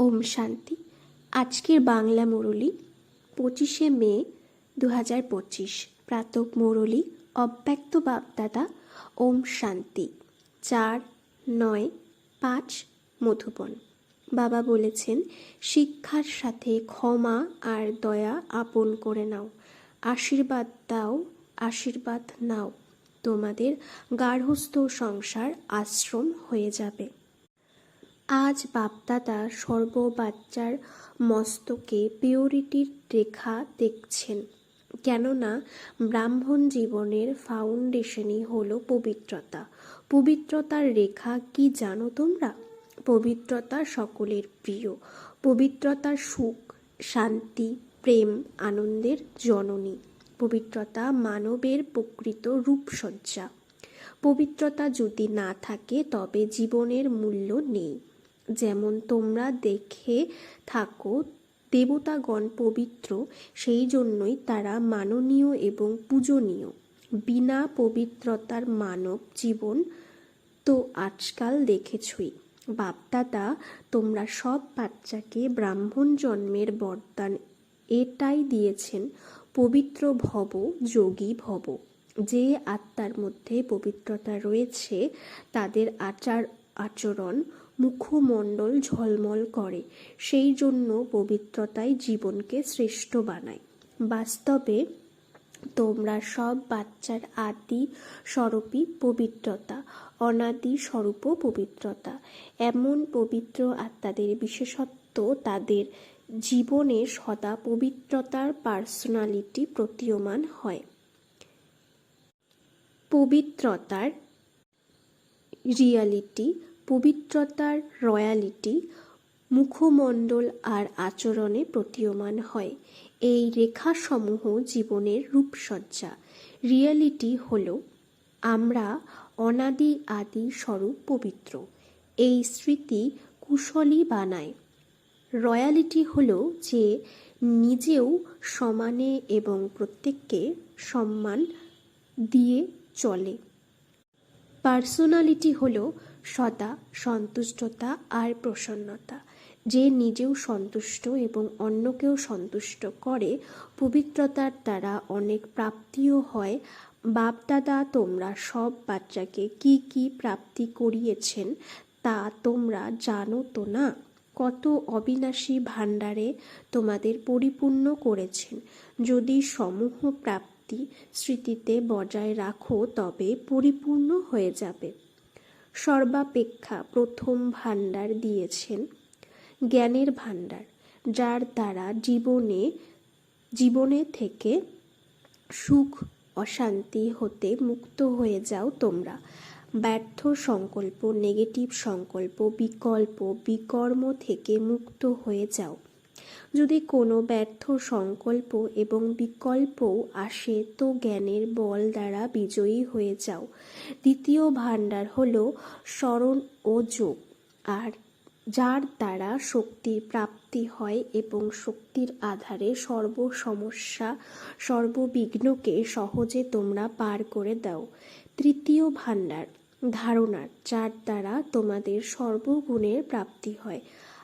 ওম শান্তি। আজকের বাংলা মুরলি, পঁচিশে মে দু হাজার পঁচিশ। প্রাতক মুরলি, অব্যক্ত বাপদাদা, ওম শান্তি। চার, নয়, পাঁচ মধুবন বাবা বলেছেন, শিক্ষার সাথে ক্ষমা আর দয়া আপন করে নাও। আশীর্বাদ দাও, আশীর্বাদ নাও। তোমাদের গার্হস্থ সংসার আশ্রম হয়ে যাবে। আজ বাপদাদা সর্ব বাচ্চার মস্তকে পিওরিটির রেখা দেখছেন। কেননা ব্রাহ্মণ জীবনের ফাউন্ডেশনই হলো পবিত্রতা। পবিত্রতার রেখা কি জানো তোমরা? পবিত্রতা সকলের প্রিয়। পবিত্রতার সুখ, শান্তি, প্রেম, আনন্দের জননী। পবিত্রতা মানবের প্রকৃত রূপসজ্জা। পবিত্রতা যদি না থাকে, তবে জীবনের মূল্য নেই। যেমন তোমরা দেখে থাকো, দেবতাগণ পবিত্র, সেই জন্যই তারা মাননীয় এবং পূজনীয়। বিনা পবিত্রতার মানব জীবন তো আজকাল দেখেছই। বাপদাদা, তোমরা সব বাচ্চাকে ব্রাহ্মণ জন্মের বরদান এটাই দিয়েছেন, পবিত্র ভব, যোগী ভব। যে আত্মার মধ্যে পবিত্রতা রয়েছে, তাদের আচার আচরণ মুখমণ্ডল ঝলমল করে, সেই জন্য পবিত্রতাই জীবনকে শ্রেষ্ঠ বানায়। বাস্তবে তোমরা সব বাচ্চার আদি স্বরূপই পবিত্রতা, অনাদি স্বরূপ পবিত্রতা। এমন পবিত্র আত্মাদের বিশেষত্ব তাদের জীবনে সদা পবিত্রতার পার্সোনালিটি প্রতীয়মান হয়। পবিত্রতার রিয়ালিটি পবিত্রতার রয়্যালিটি মুখমণ্ডল আর আচরণে প্রতীয়মান হয়। এই রেখাসমূহ জীবনের রূপসজ্জা। রিয়ালিটি হল আমরা অনাদি আদি স্বরূপ পবিত্র। এই স্মৃতি কুশলী বানায়। রয়্যালিটি হল যে নিজেও সমানে এবং প্রত্যেককে সম্মান দিয়ে চলে। পার্সোনালিটি হল সদা সন্তুষ্টতা আর প্রসন্নতা। যে নিজেও সন্তুষ্ট এবং অন্যকেও সন্তুষ্ট করে, পবিত্রতার দ্বারা অনেক প্রাপ্তিও হয়। বাপদাদা, তোমরা সব বাচ্চাকে কি কি প্রাপ্তি করিয়েছেন তা তোমরা জানো তো না? কত অবিনাশী ভাণ্ডারে তোমাদের পরিপূর্ণ করেছেন। যদি সমূহ প্রাপ্তি স্মৃতিতে বজায় রাখো, তবে পরিপূর্ণ হয়ে যাবে। সর্বাপেক্ষা প্রথম ভাণ্ডার দিয়েছেন জ্ঞানের ভাণ্ডার, যার দ্বারা জীবনে জীবনে থেকে সুখ, অশান্তি হতে মুক্ত হয়ে যাও তোমরা। ব্যর্থ সংকল্প নেগেটিভ সংকল্প, বিকল্প, বিকর্ম থেকে মুক্ত হয়ে যাও। যদি কোনো ব্যর্থ সংকল্প এবং বিকল্পও আসে, তো জ্ঞানের বল দ্বারা বিজয়ী হয়ে যাও। দ্বিতীয় ভাণ্ডার হল স্মরণ ও যোগ, আর যার দ্বারা শক্তির প্রাপ্তি হয় এবং শক্তির আধারে সর্ব সমস্যা সর্ববিঘ্নকে সহজে তোমরা পার করে দাও। তৃতীয় ভাণ্ডার, ধারণার, যার দ্বারা তোমাদের সর্বগুণের প্রাপ্তি হয়।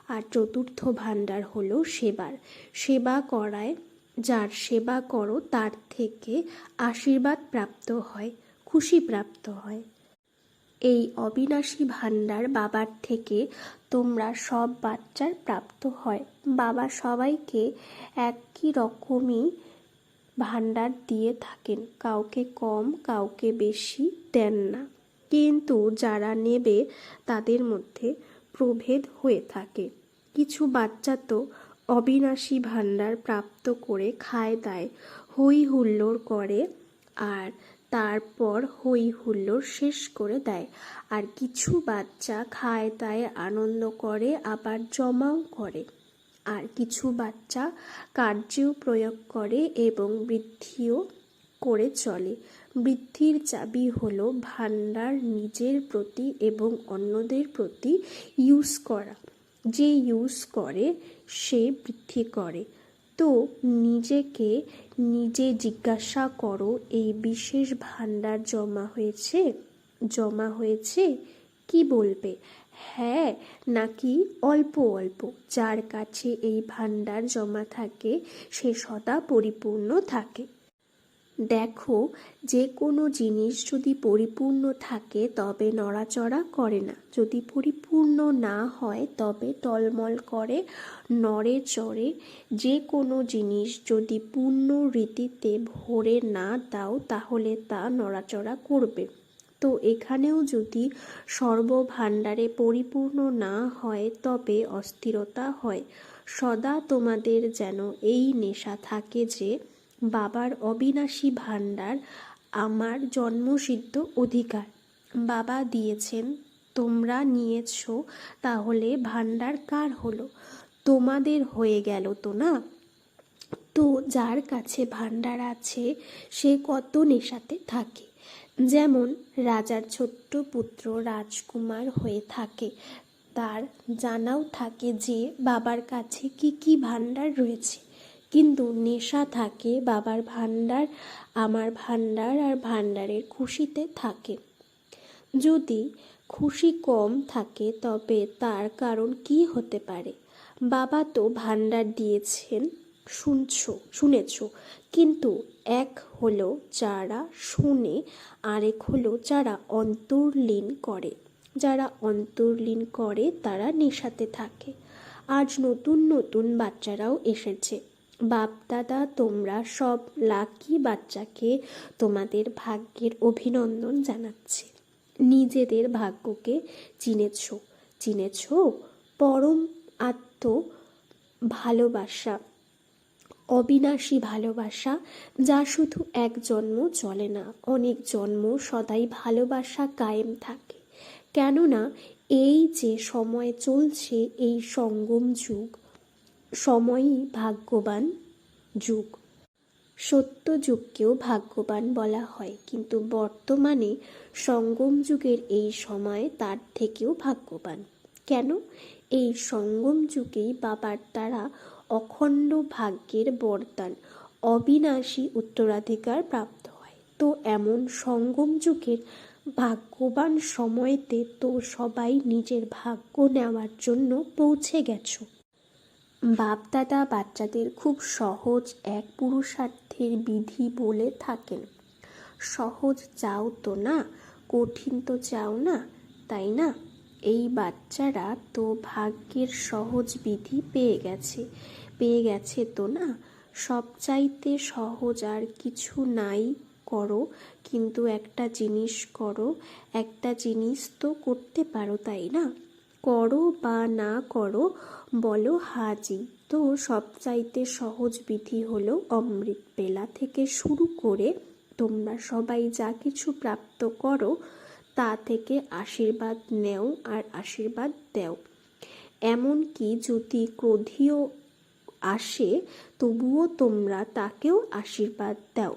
আর চতুর্থ ভাণ্ডার হলো সেবার। সেবা করায়, যার সেবা করো তার থেকে আশীর্বাদ প্রাপ্ত হয়, খুশি প্রাপ্ত হয়। এই অবিনাশী ভাণ্ডার বাবার থেকে তোমরা সব বাচ্চার প্রাপ্ত হয়। বাবা সবাইকে একই রকমই ভাণ্ডার দিয়ে থাকেন, কাউকে কম, কাউকে বেশি দেন না। কিন্তু যারা নেবে তাদের মধ্যে প্রভেদ হয়ে থাকে। কিছু বাচ্চা তো অবিনাশী ভাণ্ডার প্রাপ্ত করে খায় দায় হই হুল্লোড় করে আর তারপর হই হুল্লোড় শেষ করে দেয়। আর কিছু বাচ্চা খায় দায়, আনন্দ করে, আবার জমাও করে। আর কিছু বাচ্চা কার্যেও প্রয়োগ করে এবং বৃদ্ধিও করে চলে। বৃদ্ধির চাবি হলো ভাণ্ডার নিজের প্রতি এবং অন্যদের প্রতি ইউজ করা। যে ইউজ করে, সে বৃদ্ধি করে। তো নিজেকে নিজে জিজ্ঞাসা করো, এই বিশেষ ভাণ্ডার জমা হয়েছে? জমা হয়েছে? কি বলবে? হ্যাঁ নাকি অল্প অল্প। যার কাছে এই ভাণ্ডার জমা থাকে, সে সদা পরিপূর্ণ থাকে। দেখো, যে কোনো জিনিস যদি পরিপূর্ণ থাকে, তবে নড়াচড়া করে না। যদি পরিপূর্ণ না হয়, তবে টলমল করে, নড়ে চড়ে। যে কোনো জিনিস যদি পূর্ণ রীতিতে ভরে না দাও, তাহলে তা নড়াচড়া করবে। তো এখানেও যদি সর্বভাণ্ডারে পরিপূর্ণ না হয়, তবে অস্থিরতা হয়। সদা তোমাদের যেন এই নেশা থাকে যে বাবার অবিনাশী ভাণ্ডার আমার জন্মসিদ্ধ অধিকার। বাবা দিয়েছেন, তোমরা নিয়েছ, তাহলে ভাণ্ডার কার হলো? তোমাদের হয়ে গেল তো না? তো যার কাছে ভাণ্ডার আছে, সে কত নেশাতে থাকে। যেমন রাজার ছোট্ট পুত্র রাজকুমার হয়ে থাকে, তার জানাও থাকে যে বাবার কাছে কি কি ভাণ্ডার রয়েছে। কিন্তু নেশা থাকে বাবার ভাণ্ডার, আমার ভাণ্ডার আর ভাণ্ডারের খুশিতে থাকে। যদি খুশি কম থাকে তবে তার কারণ কি হতে পারে? বাবা তো ভাণ্ডার দিয়েছেন, শুনছ, শুনেছ। কিন্তু এক হলো যারা শুনে, আরেক হলো যারা অন্তর্লীন করে। যারা অন্তর্লীন করে তারা নেশাতে থাকে। আজ নতুন নতুন বাচ্চারাও এসেছে। বাপ, দাদা, তোমরা সব লাকি বাচ্চাকে তোমাদের ভাগ্যের অভিনন্দন জানাচ্ছে। নিজেদের ভাগ্যকে চিনেছ চিনেছ? পরম আত্ম ভালোবাসা, অবিনাশী ভালোবাসা, যা শুধু এক জন্ম চলে না, অনেক জন্ম সদাই ভালোবাসা কায়েম থাকে। কেননা, এই যে সময় চলছে, এই সঙ্গম যুগ সময়ই ভাগ্যবান যুগ। সত্য যুগকেও ভাগ্যবান বলা হয়, কিন্তু বর্তমানে সঙ্গম যুগের এই সময় তার থেকেও ভাগ্যবান। কেন? এই সঙ্গম যুগেই বাবার দ্বারা অখণ্ড ভাগ্যের বরদান, অবিনাশী উত্তরাধিকার প্রাপ্ত হয়। তো এমন সঙ্গম যুগের ভাগ্যবান সময়তে তো সবাই নিজের ভাগ্য নেওয়ার জন্য পৌঁছে গেছো। বাপদাদা বাচ্চাদের খুব সহজ এক পুরুষার্থের বিধি বলে থাকেন। সহজ চাও তো না, কঠিন তো চাও না, তাই না? এই বাচ্চারা তো ভাগ্যের সহজ বিধি পেয়ে গেছে পেয়ে গেছে তো না? সবচাইতে সহজ আর কিছু নাই করো, কিন্তু একটা জিনিস করো, একটা জিনিস তো করতে পারো, তাই না? করো বা না করো, বলো হাজি। তো সবচাইতে সহজ বিধি হলো অমৃত বেলা থেকে শুরু করে তোমরা সবাই যা কিছু প্রাপ্ত করো, তা থেকে আশীর্বাদ নেও আর আশীর্বাদ দেও। এমনকি যদি ক্রোধীয় আসে, তবুও তোমরা তাকেও আশীর্বাদ দাও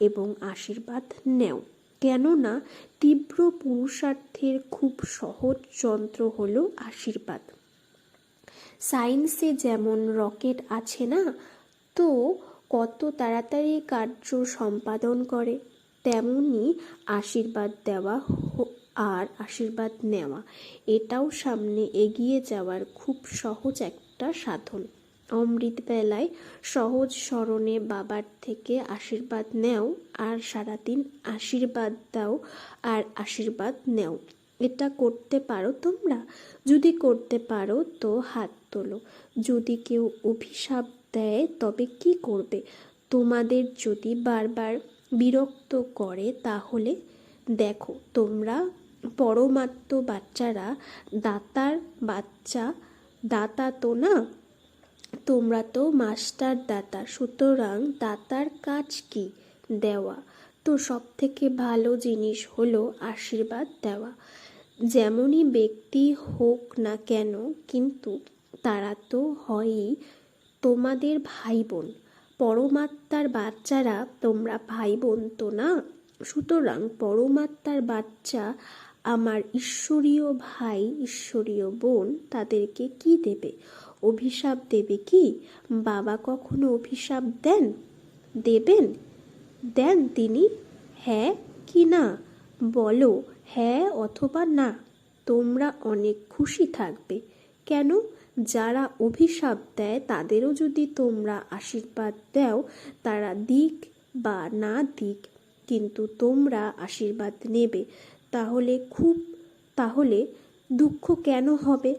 এবং আশীর্বাদ নেও। কেননা তীব্র পুরুষার্থের খুব সহজ যন্ত্র হলো আশীর্বাদ। সায়েন্সে যেমন রকেট আছে না, তো কত তাড়াতাড়ি কার্য সম্পাদন করে, তেমনি আশীর্বাদ দেওয়া আর আশীর্বাদ নেওয়া, এটাও সামনে এগিয়ে যাওয়ার খুব সহজ একটা সাধন। অমৃত বেলায় সহজ স্মরণে বাবার থেকে আশীর্বাদ নেও আর সারাদিন আশীর্বাদ দাও আর আশীর্বাদ নেও। এটা করতে পারো তোমরা। যদি করতে পারো তো হাত তোলো। যদি কেউ অভিশাপ দেয় তবে কি করবে? তোমাদের যদি বারবার বিরক্ত করে তাহলে দেখো, তোমরা পরমাত্ম বাচ্চারা, দাতার বাচ্চা, দাতা তো না? তোমরা তো মাস্টার দাতা, সুতরাং দাতার কাজ কি? দেওয়া। তো সব থেকে ভালো জিনিস হলো আশীর্বাদ দেওয়া। যেমনই ব্যক্তি হোক না কেন, কিন্তু তারা তো হয়ই তোমাদের ভাই বোন পরমাত্মার বাচ্চারা তোমরা ভাই বোন তো না? সুতরাং পরমাত্মার বাচ্চা, আমার ঈশ্বরীয় ভাই, ঈশ্বরীয় বোন তাদেরকে কি দেবে? অভিশাপ দেবে কি? বাবা কখনো অভিশাপ দেন? দেবেন? দেন তিনি? হ্যাঁ কি না? বলো হ্যাঁ অথবা না। তোমরা অনেক খুশি থাকবে। কেন? যারা অভিশাপ দেয়, তাদেরও যদি তোমরা আশীর্বাদ দাও, তারা দিক বা না দিক, কিন্তু তোমরা আশীর্বাদ নেবে। তাহলে খুব, তাহলে দুঃখ কেন হবে?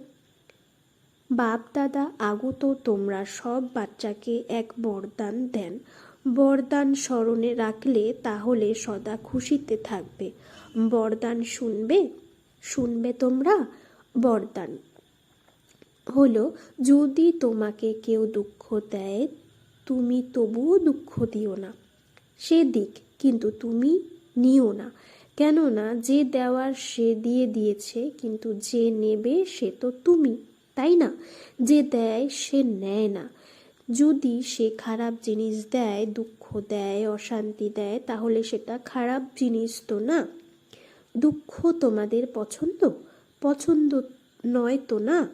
বাপ দাদা আগত তোমরা সব বাচ্চাকে এক বরদান দেন। বরদান স্মরণে রাখলে তাহলে সদা খুশিতে থাকবে। বরদান শুনবে? শুনবে তোমরা? বরদান। হলো, যদি তোমাকে কেউ দুঃখ দেয়, তুমি তবুও দুঃখ দিও না। সে দিক কিন্তু তুমি নিও না। কেননা যে দেওয়ার সে দিয়ে দিয়েছে, কিন্তু যে নেবে সে তো তুমি। তাই না? যে দেয় সে নেয় না। যদি সে খারাপ জিনিস দেয়, দুঃখ দেয়, অশান্তি দেয়, তাহলে সেটা খারাপ জিনিস তো না। দুঃখ তোমাদের পছন্দ? পছন্দ নয় তো না?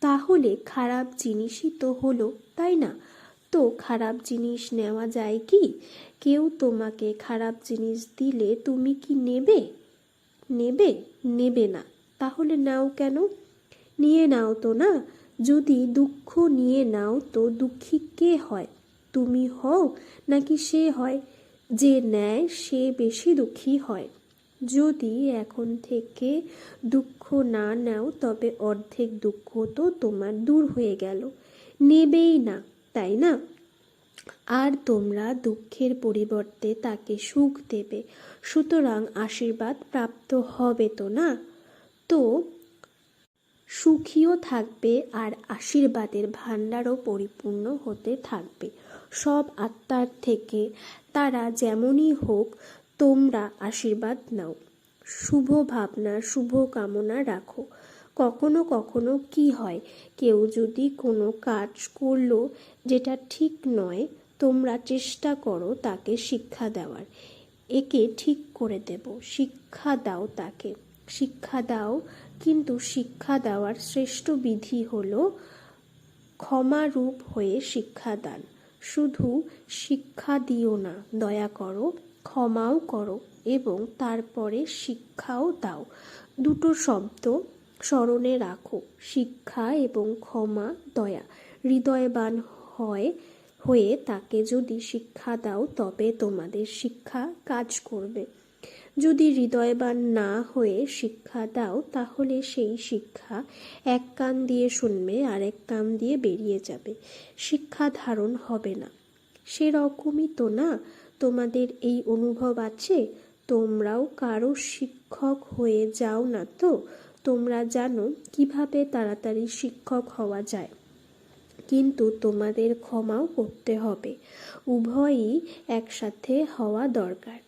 তাহলে খারাপ জিনিসই তো হলো, তাই না? তো খারাপ জিনিস নেওয়া যায় কি? কেউ তোমাকে খারাপ জিনিস দিলে তুমি কি নেবে? নেবে? নেবে না। তাহলে নাও কেন? নিয়ে নাও তো না? যদি দুঃখ নিয়ে নাও তো দুঃখী কে হয়? তুমি হও নাকি সে হয়? যে নেয় সে বেশি দুঃখী হয়। যদি এখন থেকে দুঃখ না নাও, তবে অর্ধেক দুঃখ তো তোমার দূর হয়ে গেল। নেবেই না, তাই না? আর তোমরা দুঃখের পরিবর্তে তাকে সুখ দেবে। সুতরাং আশীর্বাদ প্রাপ্ত হবে তো না? তো সুখীও থাকবে আর আশীর্বাদের ভাণ্ডারও পরিপূর্ণ হতে থাকবে। সব আত্মার থেকে তারা যেমনই হোক, তোমরা আশীর্বাদ নাও। শুভ ভাবনা, শুভ কামনা রাখো। কখনো কখনো কি হয়, কেউ যদি কোনো কাজ করল যেটা ঠিক নয়, তোমরা চেষ্টা করো তাকে শিক্ষা দেওয়ার। একে ঠিক করে দেব। শিক্ষা দাও তাকে। শিক্ষা দাও কিন্তু শিক্ষা দেওয়ার শ্রেষ্ঠ বিধি হলো ক্ষমারূপ হয়ে শিক্ষাদান। শুধু শিক্ষা দিও না, দয়া করো, ক্ষমাও করো এবং তারপরে শিক্ষাও দাও। দুটো শব্দ স্মরণে রাখো, শিক্ষা এবং ক্ষমা, দয়া। হৃদয়বান হয়, হয়ে তাকে যদি শিক্ষা দাও, তবে তোমাদের শিক্ষা কাজ করবে। যদি হৃদয়বান না হয়ে শিক্ষা দাও, তাহলে সেই শিক্ষা এক কান দিয়ে শুনবে, আর এক কান দিয়ে বেরিয়ে যাবে। শিক্ষা ধারণ হবে না। সেরকমই তো না? তোমাদের এই অনুভব আছে? তোমরাও কারও শিক্ষক হয়ে যাও না তো? তোমরা জানো কীভাবে তাড়াতাড়ি শিক্ষক হওয়া যায়। কিন্তু তোমাদের ক্ষমাও করতে হবে। উভয়ই একসাথে হওয়া দরকার।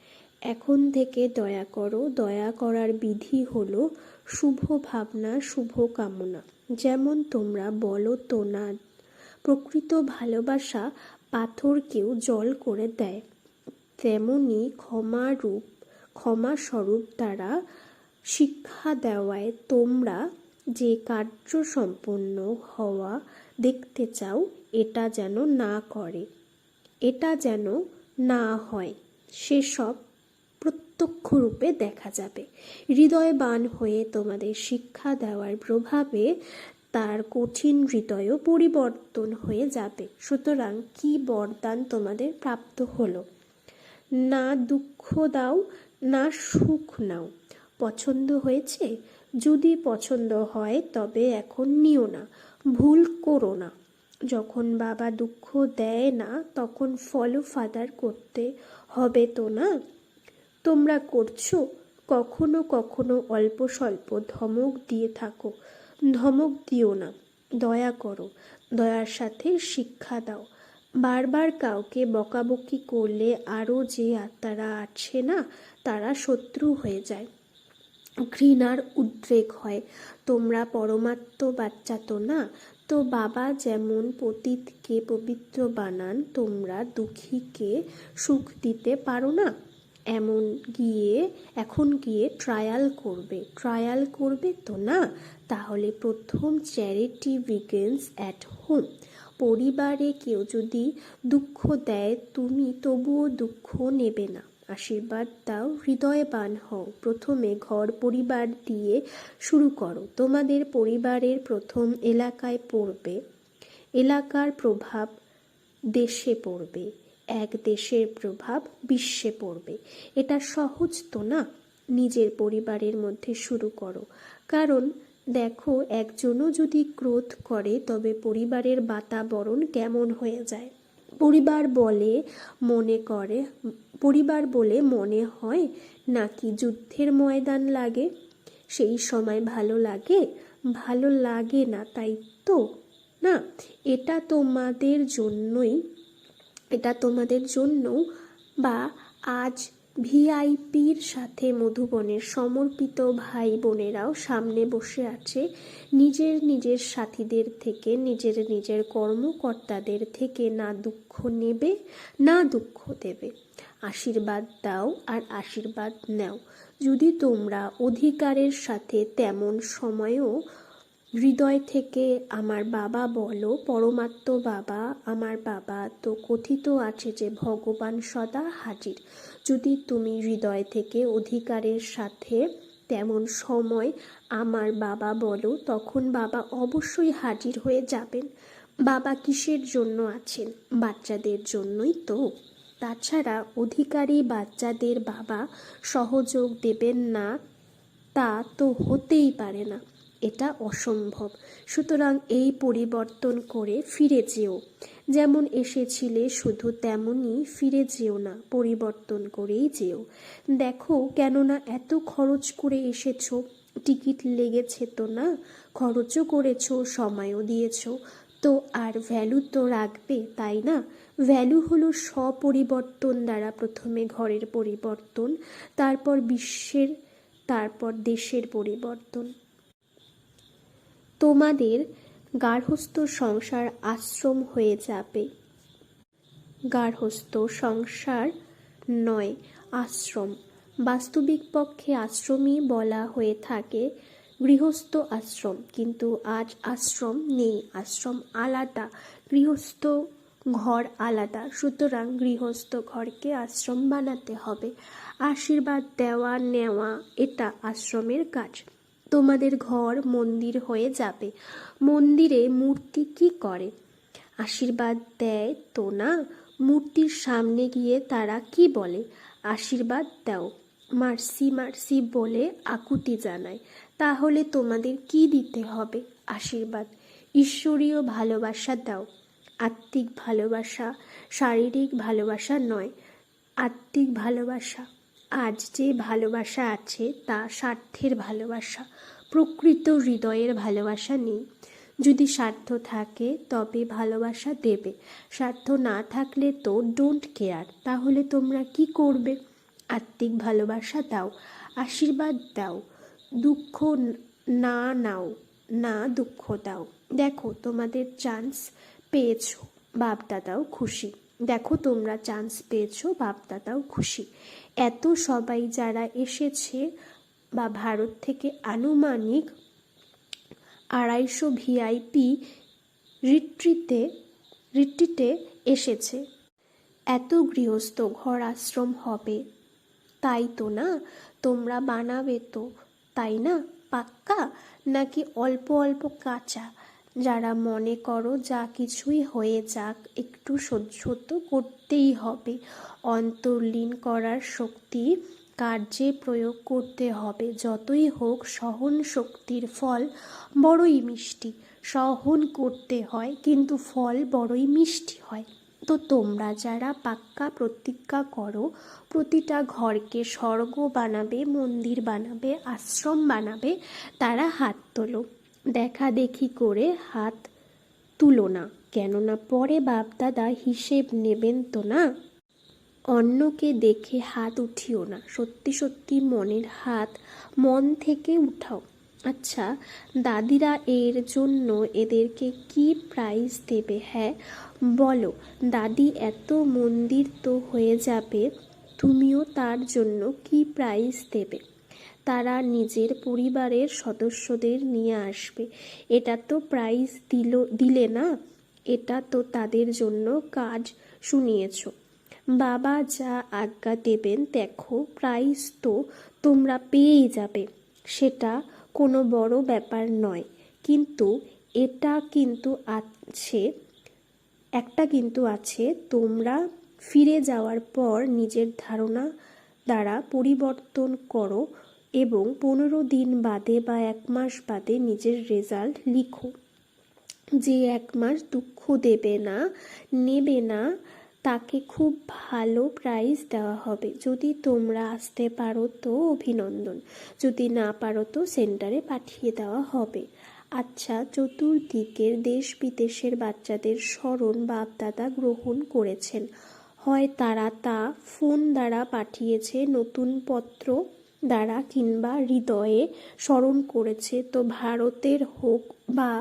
এখন থেকে দয়া করো, দয়া করার বিধি হলো শুভ ভাবনা, শুভ কামনা। যেমন তোমরা বলো তো না, প্রকৃত ভালোবাসা পাথরকেও জল করে দেয়। তেমনি ক্ষমা রূপ, ক্ষমা স্বরূপ দ্বারা শিক্ষা দেওয়ায় তোমরা যে কার্য সম্পন্ন হওয়া দেখতে চাও, এটা যেন না করে। এটা যেন না হয়। সেসব প্রত্যক্ষ রূপে দেখা যাবে। হৃদয়বান হয়ে তোমাদের শিক্ষা দেওয়ার প্রভাবে তার কঠিন হৃদয়ও পরিবর্তন হয়ে যাবে। সুতরাং কি বরদান তোমাদের প্রাপ্ত হলো? না দুঃখ দাও, না সুখ নাও। পছন্দ হয়েছে? যদি পছন্দ হয়, তবে এখন নিও না, ভুল করো না। যখন বাবা দুঃখ দেয় না, তখন ফলো ফাদার করতে হবে তো না? তোমরা করছ, কখনো কখনো অল্প স্বল্প ধমক দিয়ে থাকো। ধমক দিও না, দয়া করো, দয়ার সাথে শিক্ষা দাও। বারবার কাউকে বকাবকি করলে আরও যে আত্মারা আছে না, তারা শত্রু হয়ে যায়। ঘৃণার উদ্রেক হয়। তোমরা পরমাত্ম বাচ্চা তো না, তো বাবা যেমন পতীতকে পবিত্র বানান, তোমরা দুঃখীকে সুখ দিতে পারো না। এমন গিয়ে, এখন গিয়ে ট্রায়াল করবে। ট্রায়াল করবে তো না? তাহলে প্রথম চ্যারিটি বিগেন্স অ্যাট হোম পরিবারে কেউ যদি দুঃখ দেয়, তুমি তবুও দুঃখ নেবে না। আশীর্বাদ দাও, হৃদয়বান হও। প্রথমে ঘর পরিবার দিয়ে শুরু করো। তোমাদের পরিবারের প্রথম এলাকায় পড়বে। এলাকার প্রভাব দেশে পড়বে। এক দেশের প্রভাব বিশ্বে পড়বে। এটা সহজ তো না? নিজের পরিবারের মধ্যে শুরু করো। কারণ, দেখো, একজনও যদি ক্রোধ করে, তবে পরিবারের বাতাবরণ কেমন হয়ে যায়? পরিবার বলে মনে করে, পরিবার বলে মনে হয় নাকি যুদ্ধের ময়দান লাগে? সেই সময় ভালো লাগে? ভালো লাগে না তাই তো? না, এটা তোমাদের জন্যই এটা তোমাদের জন্য বা আজ ভিআইপির সাথে মধুবনের সমর্পিত ভাই বোনেরাও সামনে বসে আছে নিজের নিজের সাথীদের থেকে, নিজের নিজের কর্মকর্তাদের থেকে না দুঃখ নেবে, না দুঃখ দেবে। আশীর্বাদ দাও আর আশীর্বাদ নাও। যদি তোমরা অধিকারের সাথে তেমন সময়ও হৃদয় থেকে আমার বাবা বলো, পরমাত্ম বাবা, আমার বাবা তো কথিত আছে যে ভগবান সদা হাজির। যদি তুমি হৃদয় থেকে অধিকারের সাথে তেমন সময় আমার বাবা বলো, তখন বাবা অবশ্যই হাজির হয়ে যাবেন। বাবা কিসের জন্য আছেন? বাচ্চাদের জন্যই তো। তাছাড়া অধিকারী বাচ্চাদের বাবা সহযোগ দেবেন না, তা তো হতেই পারে না। এটা অসম্ভব। সুতরাং এই পরিবর্তন করে ফিরে যেও। যেমন এসেছিলে, শুধু তেমনই ফিরে যেও না, পরিবর্তন করেই যেও। দেখো, কেননা এত খরচ করে এসেছ, টিকিট লেগেছে তো না? খরচও করেছ, সময়ও দিয়েছ। তো আর ভ্যালু তো রাখবে, তাই না? ভ্যালু হলো স্বপরিবর্তন দ্বারা প্রথমে ঘরের পরিবর্তন, তারপর বিশ্বের, তারপর দেশের পরিবর্তন। তোমাদের গার্হস্থ সংসার আশ্রম হয়ে যাবে। গার্হস্থ সংসার নয়, আশ্রম। বাস্তবিক পক্ষে আশ্রমই বলা হয়ে থাকে গৃহস্থ আশ্রম। কিন্তু আজ আশ্রম নেই, আশ্রম আলাদা, গৃহস্থ ঘর আলাদা। সুতরাং গৃহস্থ ঘরকে আশ্রম বানাতে হবে। আশীর্বাদ দেওয়া নেওয়া এটা আশ্রমের কাজ। তোমাদের ঘর মন্দির হয়ে যাবে। মন্দিরে মূর্তি কি করে? আশীর্বাদ দেয় তো না? মূর্তির সামনে গিয়ে তারা কি বলে? আশীর্বাদ দাও। মার্সি মার্সি বলে আকুতি জানায়। তাহলে তোমাদের কি দিতে হবে? আশীর্বাদ। ঈশ্বরীয় ভালোবাসা দাও। আত্মিক ভালোবাসা শারীরিক ভালোবাসা নয়, আত্মিক ভালোবাসা। আজ যে ভালোবাসা আছে তা স্বার্থের ভালোবাসা, প্রকৃত হৃদয়ের ভালোবাসা নেই। যদি স্বার্থ থাকে, তবে ভালোবাসা দেবে। স্বার্থ না থাকলে তো ডোন্ট কেয়ার তাহলে তোমরা কি করবে? আত্মিক ভালোবাসা দাও, আশীর্বাদ দাও, দুঃখ না নাও, না দুঃখ দাও। দেখো, তোমাদের চান্স পেয়েছ। বাপদাদাও খুশি। দেখো তোমরা চান্স পেয়েছ, বাপদাদাও খুশি। এত সবাই যারা এসেছে বা ভারত থেকে আনুমানিক আড়াইশো ভিআইপি রিট্রিতে রিট্রিটে এসেছে। এত গৃহস্থ, ঘর আশ্রম হবে। তাই তো না? তোমরা বানাবে তো, তাই না? পাক্কা? নাকি অল্প অল্প কাঁচা? যারা মনে করো যা কিছুই হয়ে যাক, একটু সহ্য তো করতেই হবে। অন্তর্লীন করার শক্তি কার্যে প্রয়োগ করতে হবে। যতই হোক, সহন শক্তির ফল বড়ই মিষ্টি। সহন করতে হয়, কিন্তু ফল বড়ই মিষ্টি হয়। তো তোমরা যারা পাক্কা প্রতিজ্ঞা করো, প্রতিটা ঘরকে স্বর্গ বানাবে, মন্দির বানাবে, আশ্রম বানাবে, তারা হাত তোলো। দেখা দেখি করে হাত তুলো না। কেননা পরে বাপদাদা হিসেব নেবেন তো না? অন্যকে দেখে হাত উঠিও না। সত্যি সত্যি মনের হাত মন থেকে উঠাও। আচ্ছা দাদিরা এর জন্য এদেরকে কি প্রাইজ দেবে হ্যাঁ? বলো, দাদি এত মন্দির তো হয়ে যাবে, তুমিও তার জন্য কি প্রাইজ দেবে? তারা নিজের পরিবারের সদস্যদের নিয়ে আসবে। এটা তো প্রাইজ দিল, দিলে না? এটা তো তাদের জন্য কাজ, শুনিয়েছ। বাবা যা আজ্ঞা দেবেন, দেখো প্রাইজ তো তোমরা পেয়েই যাবে। সেটা কোনো বড় ব্যাপার নয়। কিন্তু এটা কিন্তু আছে, একটা কিন্তু আছে, তোমরা ফিরে যাওয়ার পর নিজের ধারণা দ্বারা পরিবর্তন করো এবং পনেরো দিন বাদে বা এক মাস বাদে নিজের রেজাল্ট লিখো। যে এক মাস দুঃখ দেবে না, নেবে না, তাকে খুব ভালো প্রাইজ দেওয়া হবে। যদি তোমরা আসতে পারো তো অভিনন্দন, যদি না পারো তো সেন্টারে পাঠিয়ে দেওয়া হবে। আচ্ছা চতুর্দিকের দেশ বিদেশের বাচ্চাদের স্মরণ বাপদাদা গ্রহণ করেছেন। হয় তারা তা ফোন দ্বারা পাঠিয়েছে নতুন পত্র? দ্বারা কিংবা হৃদয়ে স্মরণ করেছে, তো ভারতের হোক বা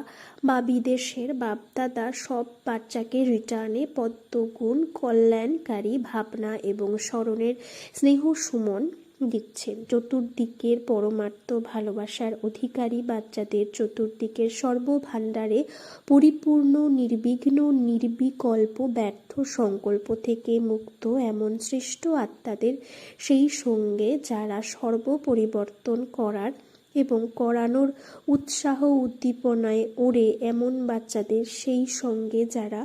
বা বিদেশের বাপদাদা সব বাচ্চাকে রিটার্নে পদ্মগুণ কল্যাণকারী ভাবনা এবং স্মরণের স্নেহ সুমন দিচ্ছেন চতুর্দিকের পরমার্থ ভালোবাসার অধিকারী বাচ্চাদের চতুর্দিকের সর্বভাণ্ডারে পরিপূর্ণ, নির্বিঘ্ন, নির্বিকল্প, ব্যর্থ সংকল্প থেকে মুক্ত এমন শ্রেষ্ঠ আত্মাদের সেই সঙ্গে যারা সর্বপরিবর্তন করার এবং করানোর উৎসাহ উদ্দীপনায় ওড়ে এমন বাচ্চাদের সেই সঙ্গে যারা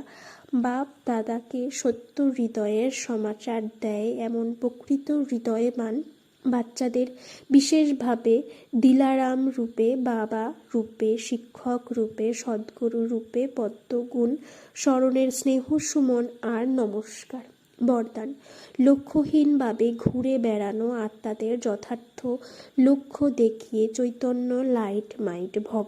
বাপ দাদাকে সত্য হৃদয়ের সমাচার দেয়, এমন প্রকৃত হৃদয়মান বাচ্চাদের বিশেষভাবে দিলারাম রূপে, বাবা রূপে, শিক্ষক রূপে, সদ্গুরু রূপে পদ্মগুণ স্মরণের স্নেহ সুমন আর নমস্কার। বরদান। লক্ষ্যহীনভাবে ঘুরে বেড়ানো আত্মাদের যথার্থ লক্ষ্য দেখিয়ে চৈতন্য লাইট মাইট ভব।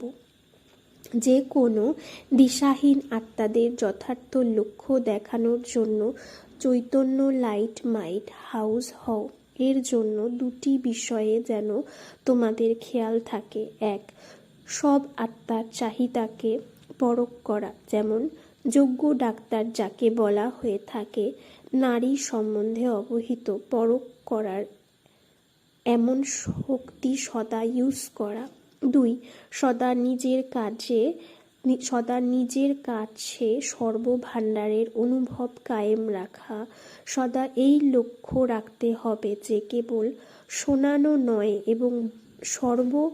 যে কোনো দিশাহীন আত্মাদের যথার্থ লক্ষ্য দেখানোর জন্য চৈতন্য লাইট মাইট হাউস হও। এর জন্য দুটি বিষয়ে যেন তোমাদের খেয়াল থাকে। এক, সব আত্মার চাহিদাকে পরখ করা। যেমন, যোগ্য ডাক্তার যাকে বলা হয়ে থাকে, নারী সম্বন্ধে অবহিত, পরখ করার এমন শক্তি সদা ইউজ করা। দুই, সদা নিজের কাজে সদা নিজের কাছে সর্বভাণ্ডারের অনুভব কায়েম রাখা। সদা এই লক্ষ্য রাখতে হবে যে কেবল শোনানো নয় এবং সর্ব,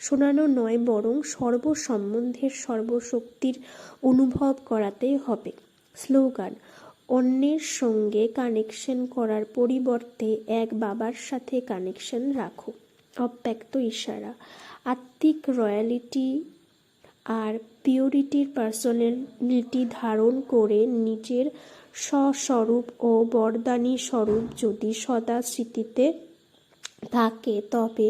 শোনানো নয় বরং সর্ব সম্বন্ধের সর্বশক্তির অনুভব করাতে হবে। স্লোগান, অন্যের সঙ্গে কানেকশন করার পরিবর্তে এক বাবার সাথে কানেকশন রাখো। অব্যক্ত ইশারা, আত্মিক রয়্যালিটি আর পিওরিটির পার্সোনালিটি ধারণ করে নিজের স্বস্বরূপ ও বরদানী স্বরূপ যদি সদা স্মৃতিতে থাকে, তবে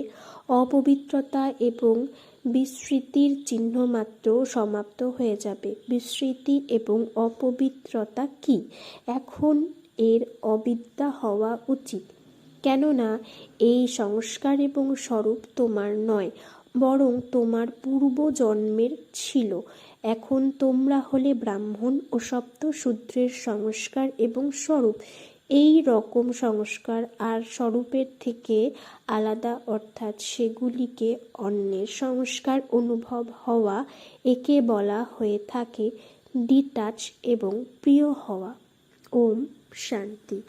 অপবিত্রতা এবং বিস্মৃতির চিহ্নমাত্র সমাপ্ত হয়ে যাবে। বিস্মৃতি এবং অপবিত্রতা কি? এখন এর অবিদ্যা হওয়া উচিত। কেননা, এই সংস্কার এবং স্বরূপ তোমার নয় বরং তোমার পূর্ব জন্মের ছিল। এখন তোমরা হলে ব্রাহ্মণ ও সপ্ত শূদ্রের সংস্কার এবং স্বরূপ। এই রকম সংস্কার আর স্বরূপের থেকে আলাদা, অর্থাৎ সেগুলিকে অন্যের সংস্কার অনুভব হওয়া একে বলা হয়ে থাকে ডিটাচ এবং প্রিয় হওয়া। ওম শান্তি।